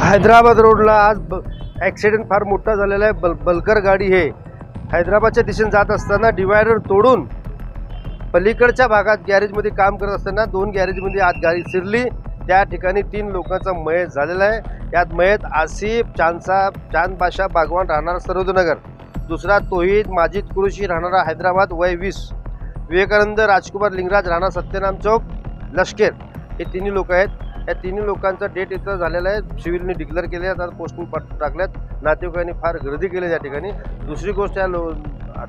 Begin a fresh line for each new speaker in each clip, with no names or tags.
हैदराबाद रोडला आज ब ॲक्सिडेंट फार मोठा झालेला आहे. बल बलकर गाडी हे हैदराबादच्या दिशेने जात असताना डिवायडर तोडून पलीकडच्या भागात गॅरेजमध्ये काम करत असताना दोन गॅरेजमध्ये आत गाडी शिरली. त्या ठिकाणी तीन लोकांचा मयत झालेला आहे. यात मयत आसिफ चांदसाब चांद बाशा बागवान राहणारा सरोदनगर दुसरा तोहीद माजिद कुरुशी राहणारा हैदराबाद वय वीस. विवेकानंद राजकुमार लिंगराज राहणार सत्यनाम चौक लष्कर. हे तिन्ही लोक आहेत. या तिन्ही लोकांचा डेट इथं झालेला आहे. सिव्हिलने डिक्लेअर केले आता पोस्टिंग पट टाकल्यात. नातेवाईकांनी फार गर्दी केली त्या ठिकाणी. दुसरी गोष्ट या लो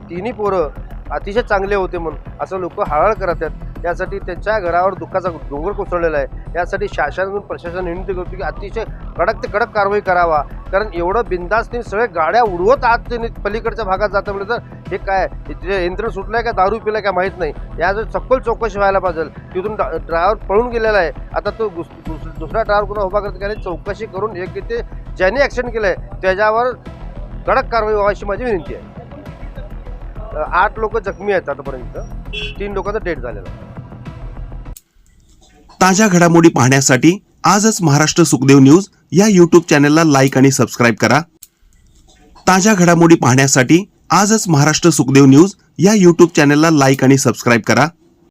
तिन्ही पोरं अतिशय चांगले होते म्हणून असं लोक हळहळ करत आहेत. यासाठी त्यांच्या घरावर दुःखाचा डोंगर कोसळलेला आहे. यासाठी शासनातून प्रशासन विनंती करतो की अतिशय कडक ते कडक कारवाई करावा. कारण एवढं बिंदास त्यांनी सगळ्या गाड्या उडवत आत त्यांनी पलीकडच्या भागात जातं म्हणजे तर हे काय? यंत्र सुटलं आहे का दारू पिलाय का माहीत नाही. याचं सखोल चौकशी व्हायला पाहिजे. तिथून ड्रायव्हर पळून गेलेला आहे. आता तो दुस- दुस- दुसरा ड्रायव्हर कुणा उभा करत? त्याने चौकशी करून एक ते ज्याने ॲक्शन केलं आहे त्याच्यावर कडक कारवाई व्हावी अशी माझी विनंती आहे. आठ लोक जखमी आहेत आतापर्यंत. तीन लोकांचा डेट झालेला.
ताज्या घडामोडी पाहण्यासाठी आजच महाराष्ट्र सुखदेव न्यूज या यूट्यूब चॅनलला लाईक आणि सबस्क्राईब करा. ताज्या घडामोडी पाहण्यासाठी आजच महाराष्ट्र सुखदेव न्यूज या यूट्यूब चॅनलला लाईक आणि सबस्क्राईब करा.